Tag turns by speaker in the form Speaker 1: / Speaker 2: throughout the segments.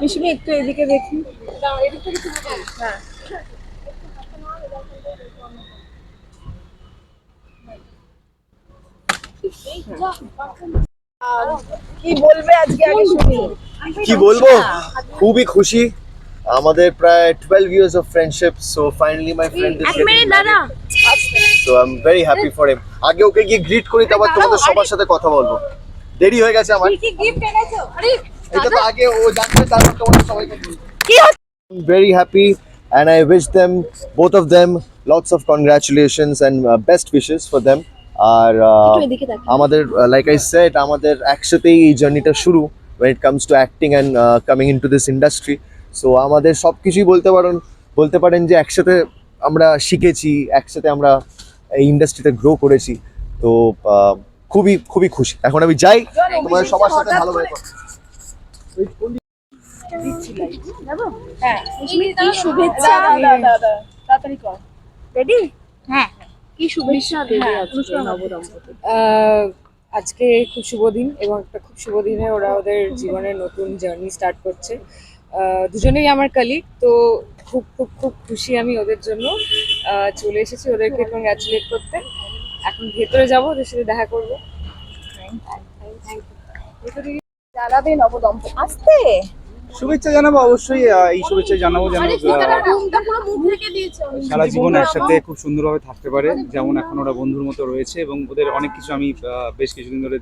Speaker 1: মিশমি একটু এদিকে দেখি। হ্যাঁ কি বলবে আজকে আগে শুনি।
Speaker 2: কি বলব? খুবই খুশি। আমাদের প্রায় twelve years of friendship so finally my friend is getting
Speaker 1: দাদা।
Speaker 2: So I am very happy for him আগে ওকে গিয়ে গ্রিট করি তারপর তোমাদের সবার সাথে কথা বলব। দেরি হয়ে গেছে আমার।
Speaker 1: কি গিফট এনেছো? আরে
Speaker 2: এটা তো আগে ও জানবে তারপর তোমাদের সবাইকে
Speaker 1: কি
Speaker 2: I'm very happy and I wish them, both of them, lots of congratulations and uh, best wishes for them. আর uh, আমাদের লাইক আই সেড আমাদের একসাথেই এই জার্নিটা শুরু when it comes to acting and uh, coming into this industry. So আমাদের সব কিছুই বলতে পারেন বলতে পারেন যে একসাথে আমরা শিখেছি একসাথে আমরা এই ইন্ডাস্ট্রিতে গ্রো করেছি। তো খুবই খুবই খুশি। এখন আমি যাই তোমাদের সবার সাথে
Speaker 1: কি
Speaker 3: হ্যাঁ
Speaker 1: আজকে
Speaker 3: খুব শুভ দিন এবং একটা খুব শুভ দিনে ওরা ওদের জীবনের নতুন জার্নি স্টার্ট করছে দুজনেই আমার কালিগ তো খুব খুব খুব খুশি আমি ওদের জন্য চলে এসেছি ওদেরকে কংগ্রাচুলেট করতে এখন ভেতরে যাব ওদের সাথে দেখা করব
Speaker 1: জানাবে নবদম্পতি আসতে।
Speaker 4: শুভেচ্ছা জানাব অবশ্যই এই শুভেচ্ছা জানাব যেন সারা জীবন একসাথে খুব সুন্দরভাবে থাকতে পারে যেমন এখন ওরা বন্ধুর মতো রয়েছে এবং ওদের অনেক কিছু আমি বেশ কিছুদিন ধরে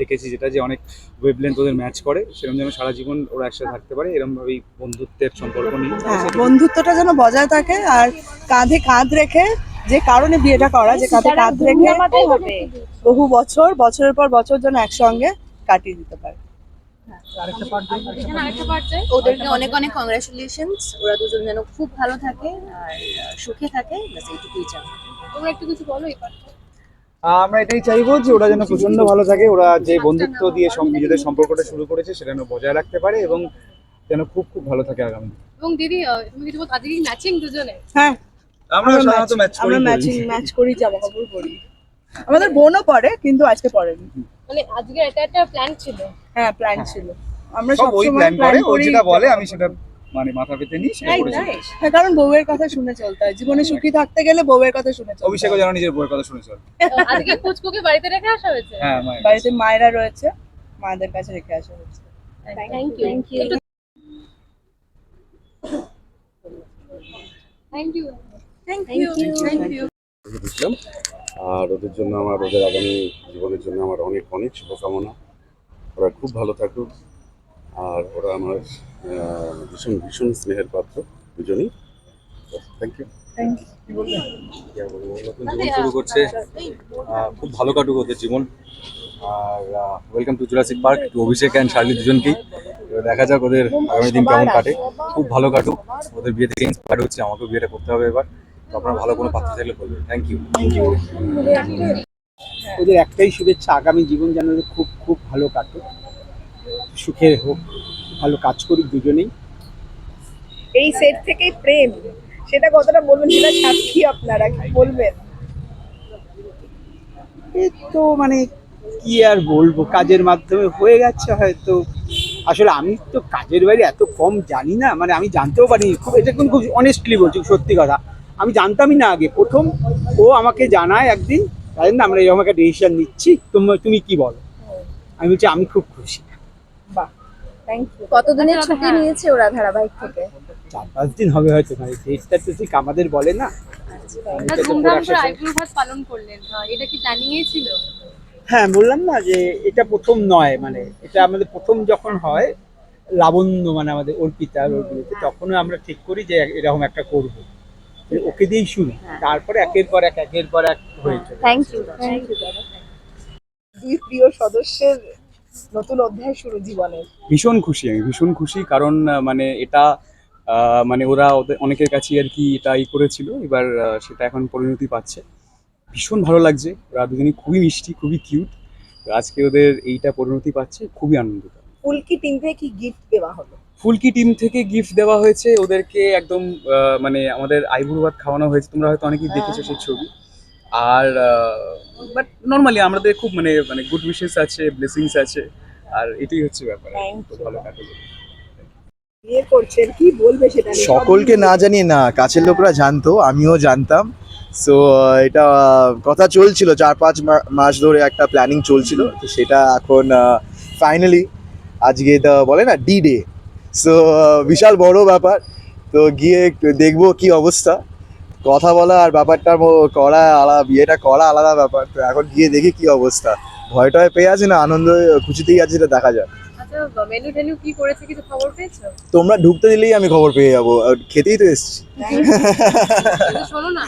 Speaker 4: দেখেছি যেটা যে অনেক ওয়েবলেন্থ ওদের ম্যাচ করে সেরকম যেন সারা জীবন ওরা একসাথে থাকতে পারে এরকম ভাবেই বন্ধুত্বের সম্পর্ক নিয়ে
Speaker 5: হ্যাঁ বন্ধুত্বটা যেন বজায় থাকে আর কাঁধে কাঁধ রেখে যে কারণে বিয়েটা করা যে কাঁধে কাঁধ রেখে বহু বছর বছরের পর বছর যেন একসঙ্গে কাটিয়ে দিতে পারে।
Speaker 6: ওদেরকে অনেক অনেক কংগ্রাচুলেশনস ওরা দুজন যেন খুব ভালো থাকে আর সুখে থাকে ব্যাস এইটুকুই চাই।
Speaker 1: তোমরা একটু কিছু বলো এবার
Speaker 4: আহ, আমরা এটাই চাইব যে ওরা যেন প্রচণ্ড ভালো থাকে। ওরা যে বন্ধুত্ব দিয়ে নিজেদের সম্পর্কটা শুরু করেছে সেটা যেন বজায় রাখতে পারে এবং যেন খুব খুব ভালো থাকে আগামী
Speaker 1: এবং দিদি তুমি কিছু বল? আজকে কি ম্যাচিং দুজনে?
Speaker 5: হ্যাঁ।
Speaker 4: আমরা
Speaker 5: আমরা
Speaker 4: সাধারণত ম্যাচ করি
Speaker 5: আমরা ম্যাচিং ম্যাচ করি জামা কাপড় পরি। আমাদের বোনও পরে কিন্তু আজকে পরেনি।
Speaker 1: মানে আজকে এটা একটা প্ল্যান ছিল।
Speaker 5: হ্যাঁ প্ল্যান ছিল। আমরা
Speaker 4: সব ওই প্ল্যান করে ও যেটা বলে আমি সেটা মানে মাথা পেতে নিই সেটা করেছি।
Speaker 5: হ্যাঁ কারণ বউয়ের কথা শুনে চলতে হয়। জীবনে সুখী থাকতে গেলে বউয়ের কথা শুনে চলতে
Speaker 4: অভিষেকও। যেন নিজের বইয়ের কথা শুনেছে
Speaker 1: আহ, আজকে কুচকুকে বাড়িতে রেখে আসা হয়েছে?
Speaker 4: হ্যাঁ মায়ের
Speaker 5: বাড়িতে মায়েরা রয়েছে মায়েদের কাছে রেখে আসা হচ্ছে
Speaker 1: thank you thank you thank you
Speaker 5: thank you thank you
Speaker 7: বুঝলাম আর ওদের জন্য আমার ওদের আগামী জীবনের জন্য আমার অনেক অনেক শুভকামনা। ওরা খুব ভালো থাকুক। আর ওরা আমার ভীষণ ভীষণ স্নেহের পাত্র দুজনেই। থ্যাংক ইউ
Speaker 8: জীবন শুরু করছে। খুব ভালো কাটুক ওদের জীবন। আর welcome to Jurassic Park to Abhishek and Shirley দুজনকেই। এবার দেখা যাক ওদের আগামী দিন কেমন কাটে। খুব ভালো কাটুক। ওদের বিয়ে থেকে ইন্সপায়ার হচ্ছে? আমাকেও বিয়েটা করতে হবে এবার। তো আপনারা ভালো কোনো পাত্র থাকলে বলবেন। থ্যাংক ইউ থ্যাংক ইউ
Speaker 4: ওদের একটাই শুভেচ্ছা আগামী জীবন যেন খুব খুব ভালো কাটুক। সুখের হোক ভালো কাজ করুক দুজনেই।
Speaker 5: এই সেট থেকেই প্রেম। সেটা কতটা বলবেন সেটা সাক্ষী আপনারা কি বলবেন?
Speaker 9: তো মানে কি আর বলব কাজের মাধ্যমে হয়ে গেছে হয়তো। আসলে আমি তো কাজের বাইরে এত কম জানি না মানে আমি জানতেও পারিনি। খুব এটা কিন্তু খুব অনেস্টলি বলছি সত্যি কথা। আমি জানতামই না আগে। প্রথম ও আমাকে জানায় একদিন জানেন না? আমরা এরকম একটা ডিসিশন নিচ্ছি। তুমি তুমি কি বলো? আমি বলছি আমি খুব খুশি।
Speaker 5: বাহ থ্যাংক ইউ
Speaker 6: কতদিনের ছুটি নিয়েছে ওরা ধারাবাহিক থেকে?
Speaker 9: চার পাঁচ দিন হবে হয়তো মানে ডেটটা তো ঠিক আমাদের বলে না।
Speaker 1: ভাত পালন করলেন। এটা কি প্ল্যানিং এ ছিল?
Speaker 9: হ্যাঁ বললাম না যে এটা প্রথম নয় মানে এটা আমাদের প্রথম যখন হয় লাবণ্য মানে আমাদের অর্পিতার ওর তখনও আমরা ঠিক করি যে এরকম একটা করব। ওকে দিয়েই শুরু। তারপরে একের পর এক একের পর এক হয়ে
Speaker 6: থ্যাংক ইউ
Speaker 5: থ্যাংক ইউ দুই প্রিয় সদস্যের নতুন অধ্যায় শুরু জীবনের।
Speaker 8: ভীষণ খুশি আমি ভীষণ খুশি কারণ মানে এটা মানে ওরা ওদের অনেকের কাছে আর কি এটা ই করেছিল এবার সেটা এখন পরিণতি পাচ্ছে। ভীষণ ভালো লাগছে ওরা দুজনেই খুবই মিষ্টি খুবই কিউট। আজকে ওদের এইটা পরিণতি পাচ্ছে খুবই আনন্দিত।
Speaker 5: ফুলকি টিম থেকে কি গিফট দেওয়া হলো?
Speaker 8: ফুলকি টিম থেকে গিফট দেওয়া হয়েছে। ওদেরকে একদম মানে আমাদের আইবুড়ো ভাত খাওয়ানো হয়েছে। তোমরা হয়তো অনেকেই দেখেছ সেই ছবি। আর বাট নর্মালি আমাদের খুব মানে মানে গুড উইশেস আছে ব্লেসিংস আছে। আর এটাই হচ্ছে ব্যাপার। খুব ভালো কাটবে
Speaker 5: বিয়ে করছেন কি বলবে সেটা
Speaker 10: সকলকে না জানিয়ে না কাছের লোকরা জানতো আমিও জানতাম। সো এটা কথা চলছিল চার পাঁচ মা- মাস ধরে একটা প্ল্যানিং চলছিল। তো সেটা এখন ফাইনালি আজকে বলে না ডি ডে সো বিশাল বড় ব্যাপার। তো গিয়ে একটু দেখব কি অবস্থা। কথা বলা আর ব্যাপারটা করা আলাদা বিয়েটা করা আলাদা ব্যাপার। তো এখন গিয়ে দেখি কি অবস্থা। ভয় টয় পেয়ে আছে না? আনন্দ খুশিতেই আছে সেটা দেখা যাক।
Speaker 1: আচ্ছা মেনু
Speaker 10: তোমরা ঢুকতে দিলেই আমি খবর পেয়ে যাব। আর খেতেই তো এসছি।
Speaker 1: শোনো না।